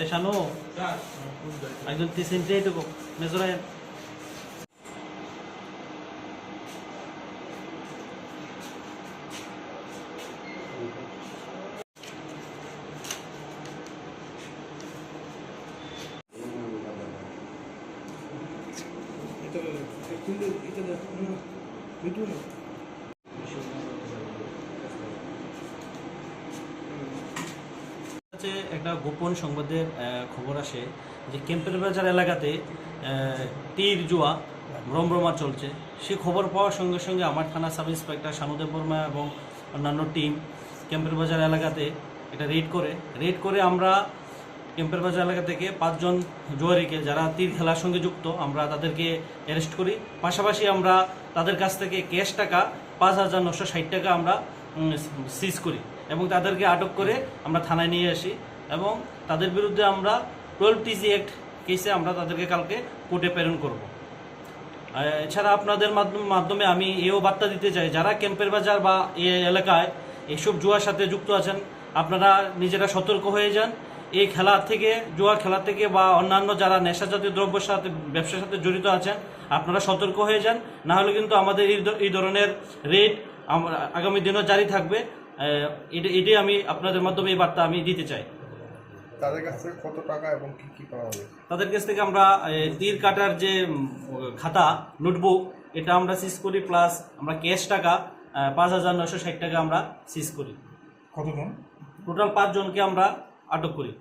এ শানু একজন তিসিনটে দেবো। মেজরায় হচ্ছে একটা গোপন সংবাদের খবর আসে যে ক্যাম্পের বাজার এলাকাতে তীর জুয়া রমরমা চলছে। সে খবর পাওয়ার সঙ্গে সঙ্গে আমার থানা সাব ইন্সপেক্টর শানুদেব বর্মা এবং অন্যান্য টিম ক্যাম্পের বাজার এলাকাতে এটা রেড করে। রেড করে আমরা ক্যাম্পের বাজার এলাকা থেকে পাঁচজন জুয়ারিকে যারা তীর খেলার সঙ্গে যুক্ত, আমরা তাদেরকে অ্যারেস্ট করি। পাশাপাশি আমরা তাদের কাছ থেকে ক্যাশ টাকা, পাঁচ হাজার নশো ষাট টাকা আমরা সিজ করি এবং তাদেরকে আটক করে আমরা থানায় নিয়ে আসি এবং তাদের বিরুদ্ধে আমরা টুয়েলভ টিজি অ্যাক্ট কেসে আমরা তাদেরকে কালকে কোর্টে প্রেরণ করব। এছাড়া আপনাদের মাধ্যম- মাধ্যমে আমি এও বার্তা দিতে চাই, যারা ক্যাম্পের বাজার বা এ এলাকায় এইসব জুয়ার সাথে যুক্ত আছেন, আপনারা নিজেরা সতর্ক হয়ে যান। এই খেলা থেকে জুয়া খেলা থেকে বা অন্যান্য যারা নেশা জাতীয় দ্রব্যের সাথে ব্যবসার সাথে জড়িত আছেন আপনারা সতর্ক হয়ে যান। না হলে কিন্তু আমাদের এই ধরনের রেট আগামী দিনও জারি থাকবে। এটা- এটাই আমি আপনাদের মাধ্যমে এই বার্তা আমি দিতে চাই। তাদের কাছ থেকে কত টাকা এবং কি কি পাওয়া হবে তাদের কাছ থেকে আমরা তীর কাটার যে খাতা নোটবুক এটা আমরা সিজ করি প্লাস আমরা ক্যাশ টাকা পাঁচ হাজার নয়শো ষাট টাকা আমরা সিজ করি। কতজন? টোটাল পাঁচজনকে আমরা আটক করি।